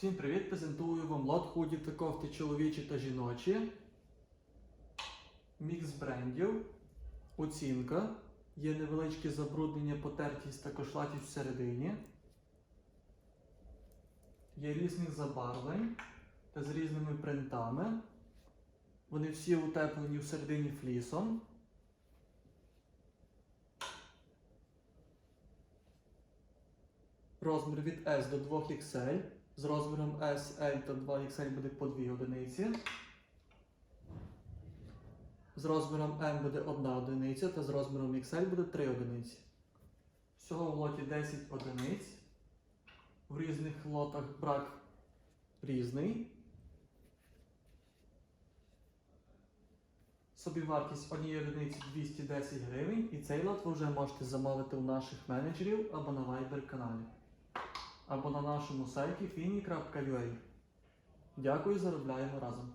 Всім привіт! Презентую вам лот худі та кофти чоловічі та жіночі. Мікс брендів. Оцінка. Є невеличке забруднення, потертість та кошлатість всередині. Є різних забарвлень та з різними принтами. Вони всі утеплені всередині флісом. Розмір від S до 2XL. З розміром S, L та 2XL буде по 2 одиниці. З розміром M буде 1 одиниця та з розміром XL буде 3 одиниці. Всього в лоті 10 одиниць. В різних лотах брак різний. Собівартість однієї одиниці 210 гривень, і цей лот ви вже можете замовити у наших менеджерів або на Viber каналі, або на нашому сайті fini.ua. Дякую, заробляємо разом.